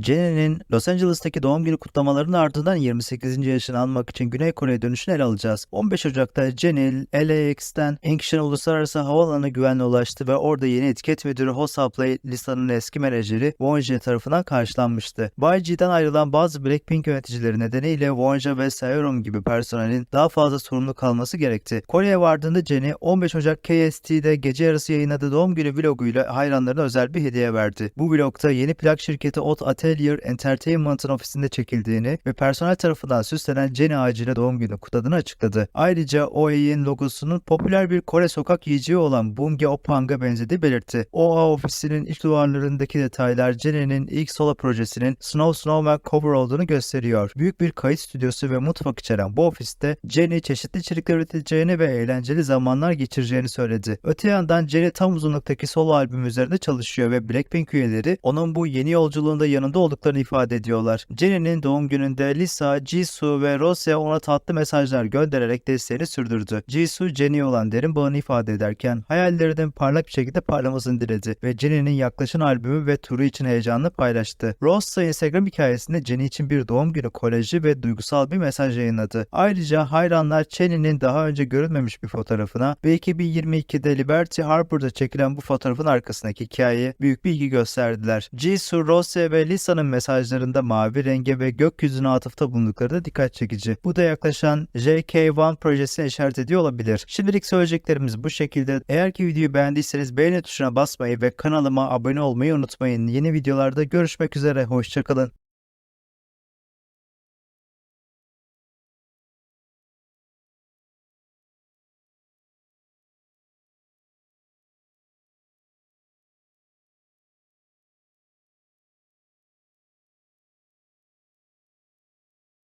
Jenny'nin Los Angeles'taki doğum günü kutlamalarının ardından 28. yaşını anmak için Güney Kore'ye dönüşünü ele alacağız. 15 Ocak'ta Jenny, LAX'ten Incheon Uluslararası Havaalanı güvenle ulaştı ve orada yeni etiket müdürü Hosaplay Lisa'nın eski menajeri Won Jae tarafından karşılanmıştı. Bay G'den ayrılan bazı Blackpink yöneticileri nedeniyle Won Jae ve Seorum gibi personelin daha fazla sorumlu kalması gerekti. Kore'ye vardığında Jenny 15 Ocak KST'de gece yarısı yayınladığı doğum günü vloguyla hayranlarına özel bir hediye verdi. Bu vlogda yeni plak şirketi Ot Atelier Entertainment'ın ofisinde çekildiğini ve personel tarafından süslenen Jenny ağacıyla doğum günü kutladığını açıkladı. Ayrıca OA'nin logosunun popüler bir Kore sokak yiyeceği olan Bunge Opang'a benzediği belirtti. OA ofisinin iç duvarlarındaki detaylar Jenny'nin ilk solo projesinin Snow Snowman cover olduğunu gösteriyor. Büyük bir kayıt stüdyosu ve mutfak içeren bu ofiste Jenny çeşitli içerikler üreteceğini ve eğlenceli zamanlar geçireceğini söyledi. Öte yandan Jenny tam uzunluktaki solo albüm üzerinde çalışıyor ve Blackpink üyeleri onun bu yeni yolculuğunda yanında olduklarını ifade ediyorlar. Jenny'nin doğum gününde Lisa, Jisoo ve Rosé ona tatlı mesajlar göndererek desteğini sürdürdü. Jisoo, Jenny'ye olan derin bağını ifade ederken hayallerinin parlak bir şekilde parlamasını diledi ve Jenny'nin yaklaşan albümü ve turu için heyecanını paylaştı. Rose Instagram hikayesinde Jenny için bir doğum günü kolajı ve duygusal bir mesaj yayınladı. Ayrıca hayranlar Jenny'nin daha önce görülmemiş bir fotoğrafına ve 2022'de Liberty Harbor'da çekilen bu fotoğrafın arkasındaki hikayeye büyük bir ilgi gösterdiler. Jisoo, Rose ve Lisa'nın mesajlarında mavi renge ve gökyüzüne atıfta bulundukları da dikkat çekici. Bu da yaklaşan JK1 projesine işaret ediyor olabilir. Şimdilik söyleyeceklerimiz bu şekilde. Eğer ki videoyu beğendiyseniz beğeni tuşuna basmayı ve kanalıma abone olmayı unutmayın. Yeni videolarda görüşmek üzere. Hoşçakalın.